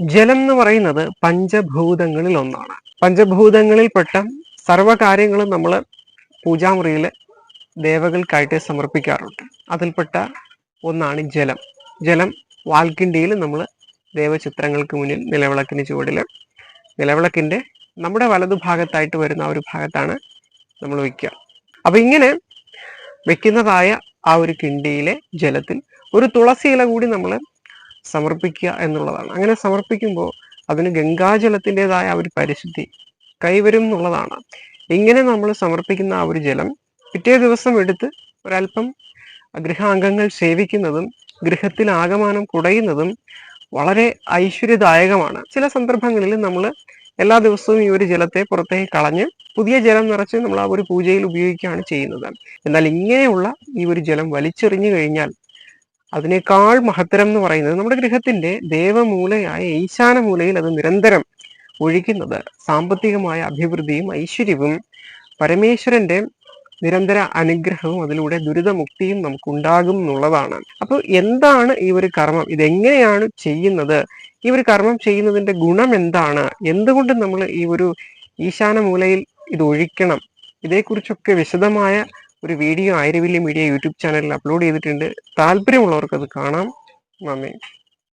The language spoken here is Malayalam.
ജലം എന്ന് പറയുന്നത് പഞ്ചഭൂതങ്ങളിൽ ഒന്നാണ് പഞ്ചഭൂതങ്ങളിൽപ്പെട്ട സർവകാര്യങ്ങളും നമ്മൾ പൂജാമുറിയിൽ ദേവകൾക്കായിട്ട് സമർപ്പിക്കാറുണ്ട്. അതിൽപ്പെട്ട ഒന്നാണ് ജലം. ജലം വാൽക്കിണ്ടിയിൽ നമ്മൾ ദേവചിത്രങ്ങൾക്ക് മുന്നിൽ നിലവിളക്കിന് ചുവടിൽ നിലവിളക്കിന്റെ നമ്മുടെ വലതുഭാഗത്തായിട്ട് വരുന്ന ആ ഒരു ഭാഗത്താണ് നമ്മൾ വയ്ക്കുക അപ്പം ഇങ്ങനെ വെക്കുന്നതായ ആ ഒരു കിണ്ടിയിലെ ജലത്തിൽ ഒരു തുളസി ഇല കൂടി നമ്മൾ സമർപ്പിക്കുക എന്നുള്ളതാണ്. അങ്ങനെ സമർപ്പിക്കുമ്പോൾ അതിന് ഗംഗാജലത്തിന്റെതായ ഒരു പരിശുദ്ധി കൈവരും എന്നുള്ളതാണ്. ഇങ്ങനെ നമ്മൾ സമർപ്പിക്കുന്ന ആ ഒരു ജലം പിറ്റേ ദിവസം എടുത്ത് ഒരല്പം ഗൃഹാംഗങ്ങൾ സേവിക്കുന്നതും ഗൃഹത്തിൽ ആകമാനം കുടയുന്നതും വളരെ ഐശ്വര്യദായകമാണ്. ചില സന്ദർഭങ്ങളിൽ നമ്മൾ എല്ലാ ദിവസവും ഈ ഒരു ജലത്തെ പുറത്തേക്ക് കളഞ്ഞ് പുതിയ ജലം നിറച്ച് നമ്മൾ ആ ഒരു പൂജയിൽ ഉപയോഗിക്കുകയാണ് ചെയ്യുന്നത്. എന്നാൽ ഇങ്ങനെയുള്ള ഈ ഒരു ജലം വലിച്ചെറിഞ്ഞു കഴിഞ്ഞാൽ അതിനേക്കാൾ മഹത്തരം എന്ന് പറയുന്നത് നമ്മുടെ ഗൃഹത്തിന്റെ ദേവമൂലയായ ഈശാന മൂലയിൽ അത് നിരന്തരം ഒഴിക്കുന്നത് സാമ്പത്തികമായ അഭിവൃദ്ധിയും ഐശ്വര്യവും പരമേശ്വരന്റെ നിരന്തര അനുഗ്രഹവും അതിലൂടെ ദുരിതമുക്തിയും നമുക്കുണ്ടാകും എന്നുള്ളതാണ്. അപ്പോൾ എന്താണ് ഈ ഒരു കർമ്മം? ഇതെങ്ങനെയാണ് ചെയ്യുന്നത്? ഈ ഒരു കർമ്മം ചെയ്യുന്നതിന്റെ ഗുണം എന്താണ്? എന്തുകൊണ്ട് നമ്മൾ ഈ ഒരു ഈശാന മൂലയിൽ ഇത് ഒഴിക്കണം? ഇതേക്കുറിച്ചൊക്കെ വിശദമായ ഒരു വീഡിയോ ആയിരവില്ലി മീഡിയ യൂട്യൂബ് ചാനലിൽ അപ്ലോഡ് ചെയ്തിട്ടുണ്ട്. താല്പര്യമുള്ളവർക്ക് അത് കാണാം. നന്ദി.